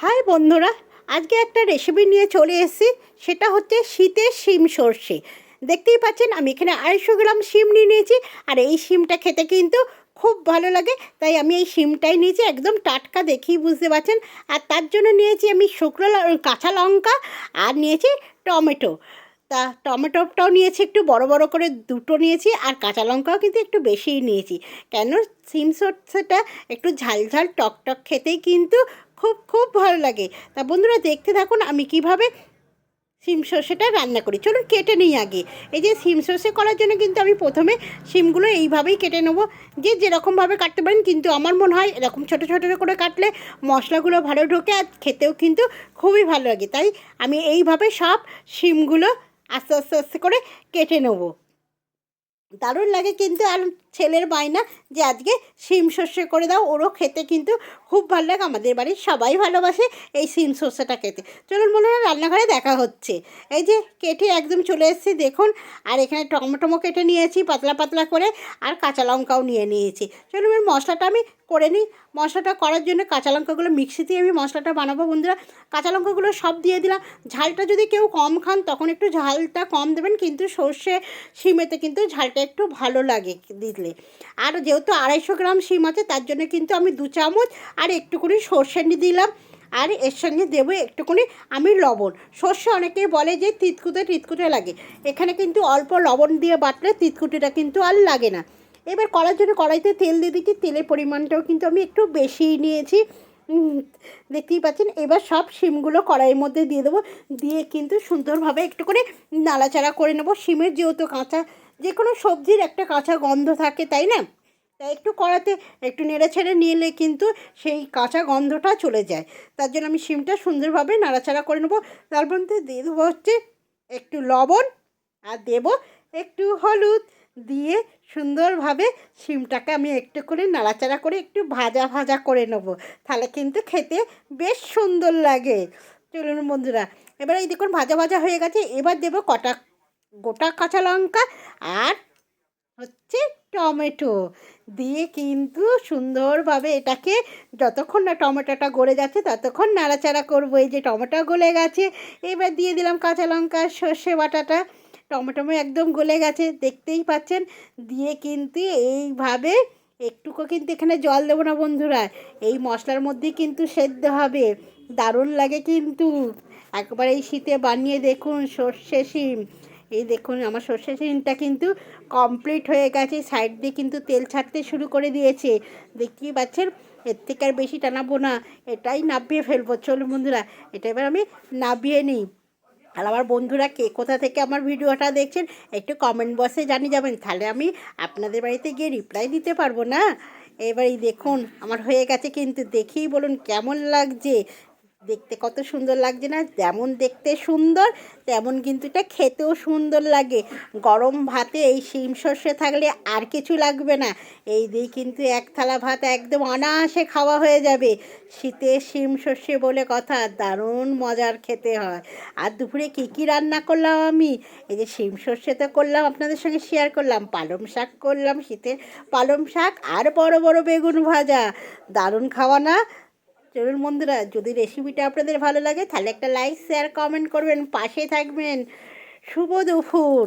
High বন্ধুরা, আজকে একটা রেসিপি নিয়ে চলে এসেছি, সেটা হচ্ছে শীতের শিম সর্ষে। দেখতেই পাচ্ছেন, আমি এখানে আড়াইশো গ্রাম শিম নিয়ে নিয়েছি, আর এই শিমটা খেতে কিন্তু খুব ভালো লাগে। তাই আমি এই শিমটাই নিয়েছি, একদম টাটকা দেখেই বুঝতে পারছেন। আর তার জন্য নিয়েছি আমি শুকনো কাঁচা লঙ্কা, আর নিয়েছি টমেটো। তা টমেটোটাও নিয়েছি একটু বড় বড় করে দুটো নিয়েছি, আর কাঁচা লঙ্কাও কিন্তু একটু বেশিই নিয়েছি। কেন সিম সর্ষেটা একটু ঝাল ঝাল টক টক খেতেই কিন্তু খুব খুব ভালো লাগে। তা বন্ধুরা দেখতে থাকুন আমি কীভাবে সিম সর্ষেটা রান্না করি। চলুন কেটে নিই আগে। এই যে সিম সর্ষে করার জন্য কিন্তু আমি প্রথমে সিমগুলো এইভাবেই কেটে নেব। যে যেরকমভাবে কাটতে পারেন কিন্তু আমার মনে হয় এরকম ছোটো ছোটো করে কাটলে মশলাগুলো ভালো ঢোকে আর খেতেও কিন্তু খুবই ভালো লাগে। তাই আমি এইভাবে সব সিমগুলো আস্তে আস্তে আস্তে করে কেটে নেব। দারুণ লাগে কিন্তু আর ছেলের বায়না যে আজকে শিম সর্ষে করে দাও, ওরও খেতে কিন্তু খুব ভালো লাগে, আমাদের বাড়ির সবাই ভালোবাসে এই শিম সর্ষেটা খেতে। চলুন মনে হয় রান্নাঘরে দেখা হচ্ছে। এই যে কেটে একদম চলে এসেছি, দেখুন, আর এখানে টমেটোমো কেটে নিয়েছি, পাতলা পাতলা করে, আর কাঁচা লঙ্কাও নিয়ে নিয়েছি। চলুন মশলাটা আমি করে নিই। মশলাটা করার জন্য কাঁচা লঙ্কাগুলো মিক্সিতে আমি মশলাটা বানাবো, বন্ধুরা। কাঁচা লঙ্কাগুলো সব দিয়ে দিলাম। ঝালটা যদি কেউ কম খান, তখন একটু ঝালটা কম দেবেন, কিন্তু সর্ষে শিমেতে কিন্তু ঝালটা একটু ভালো লাগে দিলে আর যেহেতু আড়াইশো গ্রাম শিম আছে, তার জন্য কিন্তু আমি দু চামচ আর একটুকুনি সর্ষে দিলাম। আর এর সঙ্গে দেবো একটুকুনি আমি লবণ। সর্ষে অনেকেই বলে যে তিতকুটে তিতকুটে লাগে। এখানে কিন্তু অল্প লবণ দিয়ে বাটলে তিতকুটিটা কিন্তু আর লাগে না। এবার করার জন্য কড়াইতে তেল দিয়ে দিচ্ছি। তেলের পরিমাণটাও কিন্তু আমি একটু বেশিই নিয়েছি। দেখতেই পাচ্ছেন, এবার সব শিমগুলো কড়াইয়ের মধ্যে দিয়ে দেবো। দিয়ে কিন্তু সুন্দরভাবে একটু করে নাড়াচাড়া করে নেব। শিমের যেহেতু কাঁচা যে কোনো সবজির একটা কাঁচা গন্ধ থাকে, তাই না? তাই একটু কড়াতে একটু নেড়ে ছেড়ে নিলে কিন্তু সেই কাঁচা গন্ধটা চলে যায়। তার জন্য আমি শিমটা সুন্দরভাবে নাড়াচাড়া করে নেব। তার মধ্যে দিয়ে দেবো হচ্ছে একটু লবণ আর দেব একটু হলুদ। দিয়ে সুন্দরভাবে শিমটাকে আমি একটু করে নাড়াচাড়া করে একটু ভাজা ভাজা করে নেব। তাহলে কিন্তু খেতে বেশ সুন্দর লাগে। চলুন বন্ধুরা, এবার এই দেখুন ভাজা ভাজা হয়ে গেছে। এবার দেবো কটা, গোটা কাঁচা লঙ্কা আর হচ্ছে টমেটো। দিয়ে কিন্তু সুন্দরভাবে এটাকে যতক্ষণ না টমেটোটা গলে যাচ্ছে, ততক্ষণ নাড়াচাড়া করব। এই যে টমেটো গলে গেছে, এবার দিয়ে দিলাম কাঁচা লঙ্কা, সর্ষে বাটাটা। টমেটো একদম গলে গেছে, দেখতেই পাচ্ছেন? দিয়ে কিন্তু এইভাবে একটুকু কিন্তু এখানে জল দেবো না বন্ধুরা, এই মশলার মধ্যেই কিন্তু সেদ্ধ হবে, দারুণ লাগে কিন্তু। একবার এই শীতে বানিয়ে দেখুন সর্ষে শিম, এই দেখুন আমার সর্ষে শিমটা কিন্তু কমপ্লিট হয়ে গেছে সাইড দিয়ে কিন্তু তেল ছাড়তে শুরু করে দিয়েছে, দেখতেই পাচ্ছেন? এর থেকে আর বেশি টানাবো না, এটাই নাবিয়ে ফেলব, চলুন বন্ধুরা, এটা এবার আমি নাবিয়ে নিই। আর আমার বন্ধুরা কে কোথা থেকে আমার ভিডিওটা দেখছেন, একটু কমেন্ট বক্সে জানিয়ে যাবেন। তাহলে আমি আপনাদের বাড়িতে গিয়ে রিপ্লাই দিতে পারব না? এবারে দেখুন, আমার হয়ে গেছে কিন্তু দেখেই বলুন কেমন লাগছে। দেখতে কত সুন্দর লাগছে না? যেমন দেখতে সুন্দর, তেমন কিন্তু এটা খেতেও সুন্দর লাগে। গরম ভাতে এই শিম সর্ষে থাকলে আর কিছু লাগবে না। এই দিয়ে কিন্তু এক থালা ভাত একদম অনায়াসে খাওয়া হয়ে যাবে। শীতে শিম সর্ষে বলে কথা, দারুণ মজার খেতে হয়। আর দুপুরে কী কী রান্না করলাম আমি? এই যে শিম সর্ষে তো করলাম, আপনাদের সঙ্গে শেয়ার করলাম। পালং শাক করলাম শীতে। পালং শাক আর বড় বড় বেগুন ভাজা। দারুণ খাওয়া না? চলুন বন্ধুরা যদি রেসিপিটা আপনাদের ভালো লাগে, তাহলে একটা লাইক শেয়ার কমেন্ট করবেন, পাশে থাকবেন। শুভ দুপুর!